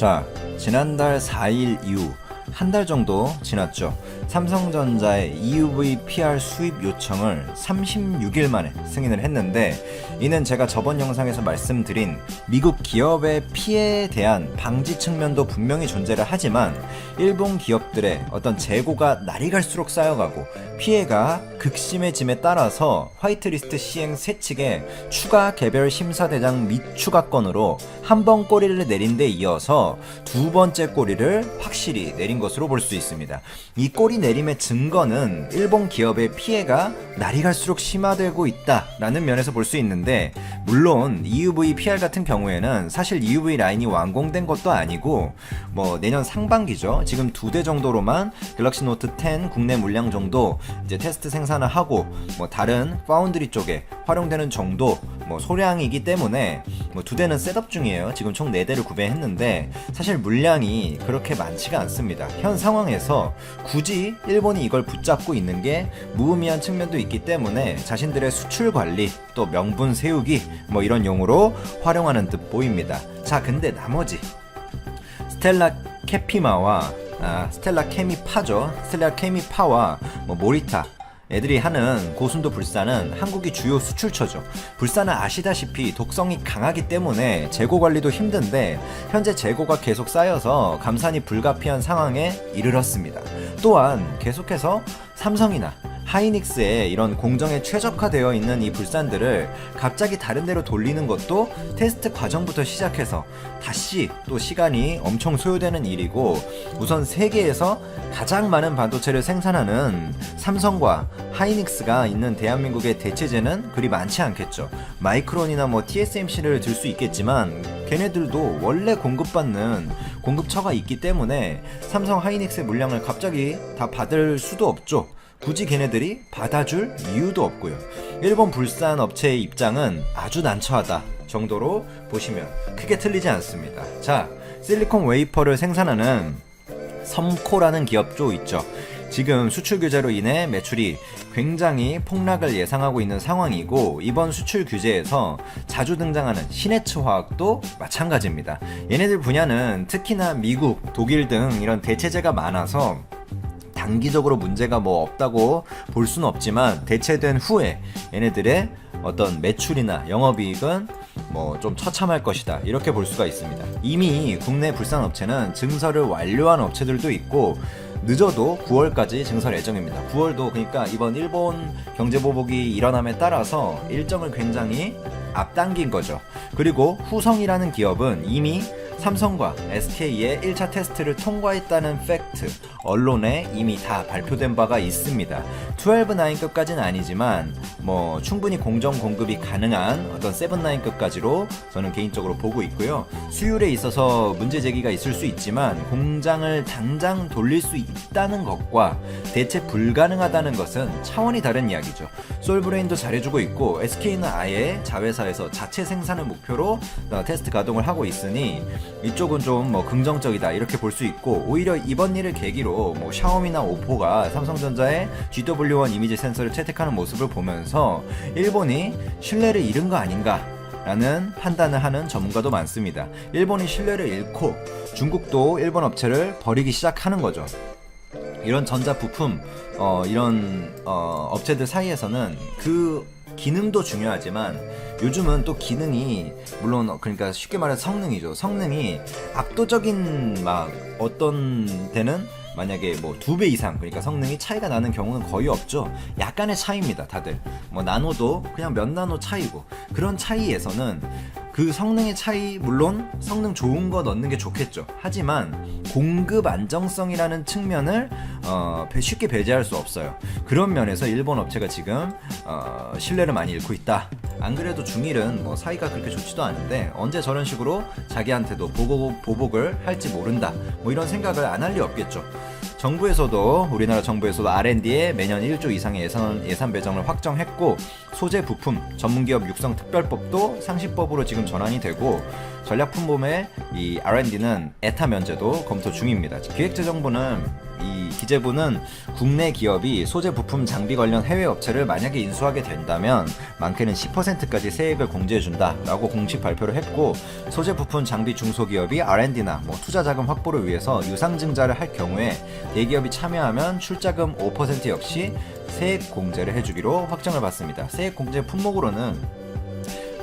자, 지난달 4일 이후 한 달 정도 지났죠. 삼성전자의 EUV PR 수입 요청을 36일 만에 승인을 했는데 이는 제가 저번 영상에서 말씀드린 미국 기업의 피해에 대한 방지 측면도 분명히 존재를 하지만 일본 기업들의 어떤 재고가 날이 갈수록 쌓여가고 피해가 극심해짐에 따라서 화이트리스트 시행 세 측에 추가 개별 심사대장 미추가 건으로 한 번 꼬리를 내린 데 이어서 두 번째 꼬리를 확실히 내린 것으로 볼 수 있습니다. 이 꼬리 내림의 증거는 일본 기업의 피해가 날이 갈수록 심화되고 있다라는 면에서 볼 수 있는데 물론 EUV PR 같은 경우에는 사실 EUV 라인이 완공된 것도 아니고 뭐 내년 상반기죠. 지금 두 대 정도로만 갤럭시 노트 10 국내 물량 정도 이제 테스트 생산을 하고 뭐 다른 파운드리 쪽에 활용되는 정도 뭐 소량이기 때문에 뭐 두 대는 셋업 중이에요. 지금 총 네 대를 구매했는데 사실 물량이 그렇게 많지가 않습니다. 현 상황에서 굳이 일본이 이걸 붙잡고 있는 게 무의미한 측면도 있기 때문에 자신들의 수출 관리 또 명분 세우기 뭐 이런 용으로 활용하는 듯 보입니다. 자, 근데 나머지 스텔라 캐피마와 아, 스텔라 케미파죠. 스텔라 케미파와 뭐 모리타 애들이 하는 고순도 불사는 한국이 주요 수출처죠. 불사는 아시다시피 독성이 강하기 때문에 재고 관리도 힘든데 현재 재고가 계속 쌓여서 감산이 불가피한 상황에 이르렀습니다. 또한 계속해서 삼성이나 하이닉스의 이런 공정에 최적화되어 있는 이 불산들을 갑자기 다른 데로 돌리는 것도 테스트 과정부터 시작해서 다시 또 시간이 엄청 소요되는 일이고 우선 세계에서 가장 많은 반도체를 생산하는 삼성과 하이닉스가 있는 대한민국의 대체제는 그리 많지 않겠죠. 마이크론이나 뭐 TSMC를 들 수 있겠지만 걔네들도 원래 공급받는 공급처가 있기 때문에 삼성 하이닉스의 물량을 갑자기 다 받을 수도 없죠. 굳이 걔네들이 받아줄 이유도 없고요. 일본 불산 업체의 입장은 아주 난처하다 정도로 보시면 크게 틀리지 않습니다. 자, 실리콘 웨이퍼를 생산하는 섬코라는 기업도 있죠. 지금 수출 규제로 인해 매출이 굉장히 폭락을 예상하고 있는 상황이고 이번 수출 규제에서 자주 등장하는 시네츠 화학도 마찬가지입니다. 얘네들 분야는 특히나 미국, 독일 등 이런 대체제가 많아서 단기적으로 문제가 뭐 없다고 볼 수는 없지만 대체된 후에 얘네들의 어떤 매출이나 영업이익은 뭐 좀 처참할 것이다 이렇게 볼 수가 있습니다. 이미 국내 불산 업체는 증설을 완료한 업체들도 있고 늦어도 9월까지 증설 예정입니다. 9월도 그러니까 이번 일본 경제 보복이 일어남에 따라서 일정을 굉장히 앞당긴 거죠. 그리고 후성이라는 기업은 이미 삼성과 SK의 1차 테스트를 통과했다는 팩트, 언론에 이미 다 발표된 바가 있습니다. 12-9급까지는 아니지만, 뭐, 충분히 공정 공급이 가능한 어떤 7-9급까지로 저는 개인적으로 보고 있고요. 수율에 있어서 문제 제기가 있을 수 있지만, 공장을 당장 돌릴 수 있다는 것과 대체 불가능하다는 것은 차원이 다른 이야기죠. 솔브레인도 잘해주고 있고, SK는 아예 자회사에서 자체 생산을 목표로 어, 테스트 가동을 하고 있으니, 이쪽은 좀 뭐 긍정적이다 이렇게 볼 수 있고 오히려 이번 일을 계기로 뭐 샤오미나 오포가 삼성전자의 GW1 이미지 센서를 채택하는 모습을 보면서 일본이 신뢰를 잃은 거 아닌가 라는 판단을 하는 전문가도 많습니다. 일본이 신뢰를 잃고 중국도 일본 업체를 버리기 시작하는 거죠. 이런 전자 부품 어, 이런 어, 업체들 사이에서는 그 기능도 중요하지만 요즘은 또 기능이 물론 그러니까 쉽게 말해서 성능이죠. 성능이 압도적인 막 어떤 데는 만약에 뭐 두 배 이상 그러니까 성능이 차이가 나는 경우는 거의 없죠. 약간의 차이입니다, 다들. 뭐 나노도 그냥 몇 나노 차이고 그런 차이에서는 그 성능의 차이 물론 성능 좋은 거 넣는 게 좋겠죠. 하지만 공급 안정성이라는 측면을 어, 배- 쉽게 배제할 수 없어요. 그런 면에서 일본 업체가 지금 어, 신뢰를 많이 잃고 있다. 안 그래도 중일은 뭐 사이가 그렇게 좋지도 않은데 언제 저런 식으로 자기한테도 보복, 보복을 할지 모른다. 뭐 이런 생각을 안 할 리 없겠죠. 정부에서도 우리나라 정부에서도 R&D에 매년 1조 이상의 예산 예산 배정을 확정했고 소재 부품 전문기업 육성 특별법도 상시법으로 지금 전환이 되고 전략품범의 이 R&D는 에타 면제도 검토 중입니다. 기획재정부는 이 기재부는 국내 기업이 소재 부품 장비 관련 해외 업체를 만약에 인수하게 된다면 많게는 10%까지 세액을 공제해준다라고 공식 발표를 했고 소재 부품 장비 중소기업이 R&D나 뭐 투자 자금 확보를 위해서 유상증자를 할 경우에 대기업이 참여하면 출자금 5% 역시 세액 공제를 해주기로 확정을 받습니다. 세액 공제 품목으로는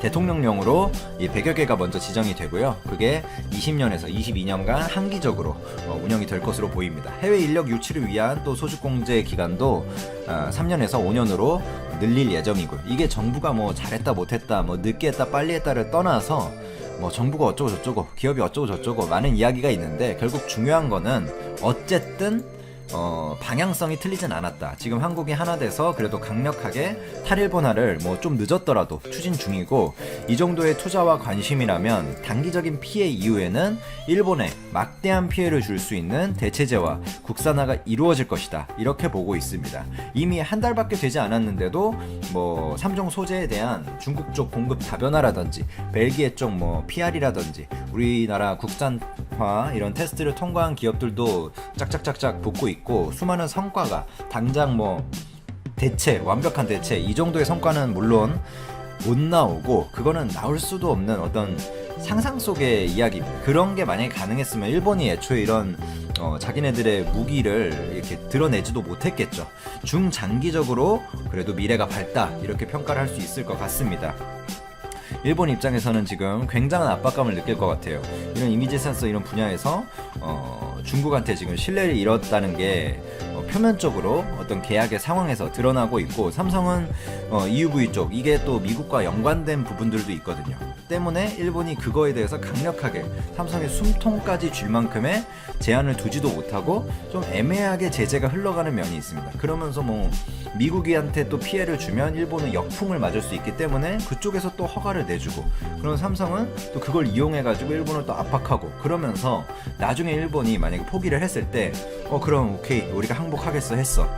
대통령령으로 이 100여 개가 먼저 지정이 되고요. 그게 20년에서 22년간 한기적으로 어, 운영이 될 것으로 보입니다. 해외 인력 유치를 위한 또 소득공제 기간도 어, 3년에서 5년으로 늘릴 예정이고요. 이게 정부가 뭐 잘했다 못했다 뭐 늦게 했다 빨리 했다를 떠나서 뭐 정부가 어쩌고 저쩌고 기업이 어쩌고 저쩌고 많은 이야기가 있는데 결국 중요한 거는 어쨌든 어, 방향성이 틀리진 않았다. 지금 한국이 하나 돼서 그래도 강력하게 탈일본화를 뭐 좀 늦었더라도 추진 중이고 이 정도의 투자와 관심이라면 단기적인 피해 이후에는 일본에 막대한 피해를 줄 수 있는 대체제와 국산화가 이루어질 것이다. 이렇게 보고 있습니다. 이미 한 달밖에 되지 않았는데도 뭐 삼종 소재에 대한 중국 쪽 공급 다변화라든지 벨기에 쪽 뭐 PR이라든지 우리나라 국산 화 이런 테스트를 통과한 기업들도 짝짝짝짝 붙고 있고 수많은 성과가 당장 뭐 대체 완벽한 대체 이 정도의 성과는 물론 못 나오고 그거는 나올 수도 없는 어떤 상상 속의 이야기입니다. 그런 게 만약에 가능했으면 일본이 애초에 이런 어, 자기네들의 무기를 이렇게 드러내지도 못했겠죠. 중장기적으로 그래도 미래가 밝다 이렇게 평가를 할 수 있을 것 같습니다. 일본 입장에서는 지금 굉장한 압박감을 느낄 것 같아요. 이런 이미지 센서 이런 분야에서 어, 중국한테 지금 신뢰를 잃었다는 게 어, 표면적으로 어떤 계약의 상황에서 드러나고 있고 삼성은 어, EUV 쪽 이게 또 미국과 연관된 부분들도 있거든요. 때문에 일본이 그거에 대해서 강력하게 삼성의 숨통까지 줄 만큼의 제한을 두지도 못하고 좀 애매하게 제재가 흘러가는 면이 있습니다. 그러면서 뭐 미국이한테 또 피해를 주면 일본은 역풍을 맞을 수 있기 때문에 그쪽에서 또 허가를 내주고 그런 삼성은 또 그걸 이용해가지고 일본을 또 압박하고 그러면서 나중에 일본이 만약에 포기를 했을 때 어 그럼 오케이 우리가 항복하겠어 했어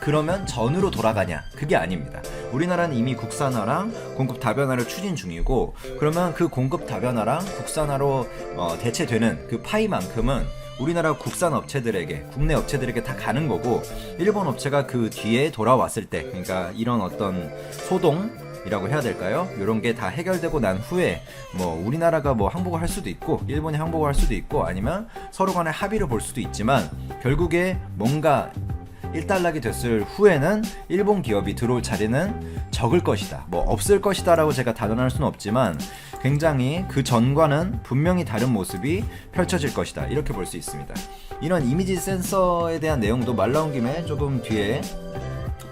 그러면 전으로 돌아가냐? 그게 아닙니다. 우리나라는 이미 국산화랑 공급 다변화를 추진 중이고 그러면 그 공급 다변화랑 국산화로 어, 대체되는 그 파이만큼은 우리나라 국산 업체들에게 국내 업체들에게 다 가는 거고 일본 업체가 그 뒤에 돌아왔을 때 그러니까 이런 어떤 소동 이라고 해야 될까요? 이런 게 다 해결되고 난 후에 뭐 우리나라가 뭐 항복을 할 수도 있고 일본이 항복을 할 수도 있고 아니면 서로 간의 합의를 볼 수도 있지만 결국에 뭔가 일단락이 됐을 후에는 일본 기업이 들어올 자리는 적을 것이다. 뭐 없을 것이다라고 제가 단언할 수는 없지만 굉장히 그 전과는 분명히 다른 모습이 펼쳐질 것이다. 이렇게 볼 수 있습니다. 이런 이미지 센서에 대한 내용도 말 나온 김에 조금 뒤에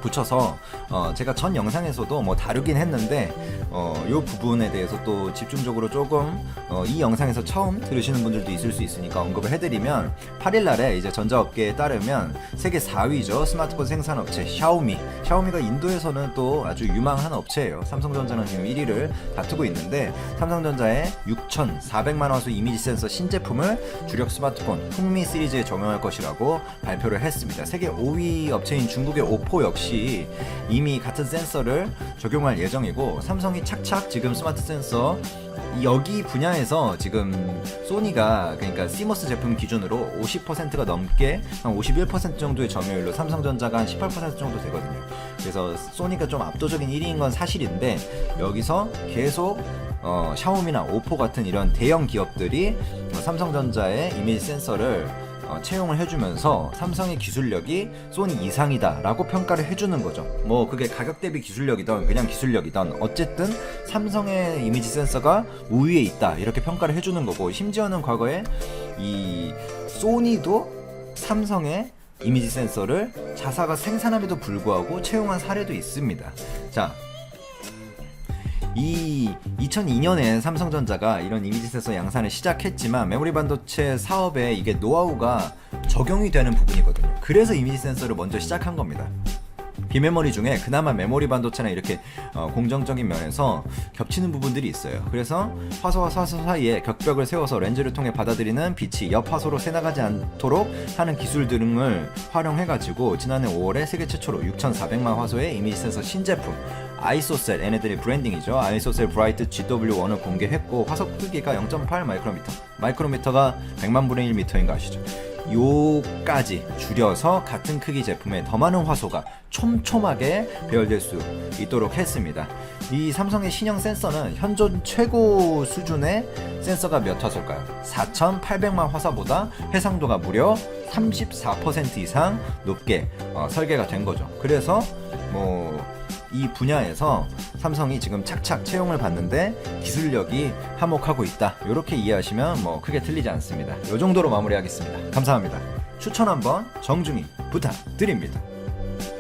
붙여서 어, 제가 전 영상에서도 뭐 다루긴 했는데 어, 이 부분에 대해서 또 집중적으로 조금 어, 이 영상에서 처음 들으시는 분들도 있을 수 있으니까 언급을 해드리면 8일날에 이제 전자업계에 따르면 세계 4위죠. 스마트폰 생산업체 샤오미. 샤오미가 인도에서는 또 아주 유망한 업체예요. 삼성전자는 지금 1위를 다투고 있는데 삼성전자의 6,400만 화소 이미지 센서 신제품을 주력 스마트폰 풍미 시리즈에 적용할 것이라고 발표를 했습니다. 세계 5위 업체인 중국의 오포 역시 이미 같은 센서를 적용할 예정이고 삼성이 착착 지금 스마트 센서 여기 분야에서 지금 소니가 그러니까 시머스 제품 기준으로 50%가 넘게 한 51% 정도의 점유율로 삼성전자가 한 18% 정도 되거든요. 그래서 소니가 좀 압도적인 1위인 건 사실인데 여기서 계속 어, 샤오미나 오포 같은 이런 대형 기업들이 어, 삼성전자의 이미지 센서를 어, 채용을 해주면서 삼성의 기술력이 소니 이상이다라고 평가를 해주는 거죠. 뭐 그게 가격 대비 기술력이던 그냥 기술력이던 어쨌든 삼성의 이미지 센서가 우위에 있다 이렇게 평가를 해주는 거고 심지어는 과거에 이 소니도 삼성의 이미지 센서를 자사가 생산함에도 불구하고 채용한 사례도 있습니다. 자, 이 2002년에 삼성전자가 이런 이미지 센서 양산을 시작했지만 메모리 반도체 사업에 이게 노하우가 적용이 되는 부분이거든요. 그래서 이미지 센서를 먼저 시작한 겁니다. 비메모리 중에 그나마 메모리 반도체나 이렇게 어, 공정적인 면에서 겹치는 부분들이 있어요. 그래서 화소와 화소 사이에 격벽을 세워서 렌즈를 통해 받아들이는 빛이 옆 화소로 새나가지 않도록 하는 기술 등을 활용해가지고 지난해 5월에 세계 최초로 6,400만 화소의 이미지 센서 신제품 아이소셀 얘네들의 브랜딩이죠. 아이소셀 브라이트 GW1을 공개했고 화소 크기가 0.8 마이크로미터. 마이크로미터가 100만 분의 1 미터인 거 아시죠? 요까지 줄여서 같은 크기 제품에 더 많은 화소가 촘촘하게 배열될 수 있도록 했습니다. 이 삼성의 신형 센서는 현존 최고 수준의 센서가 몇 화소일까요? 4,800만 화소보다 해상도가 무려 34% 이상 높게 어, 설계가 된 거죠. 그래서 뭐 이 분야에서 삼성이 지금 착착 채용을 받는데 기술력이 한몫하고 있다. 이렇게 이해하시면 뭐 크게 틀리지 않습니다. 이 정도로 마무리하겠습니다. 감사합니다. 추천 한번 정중히 부탁드립니다.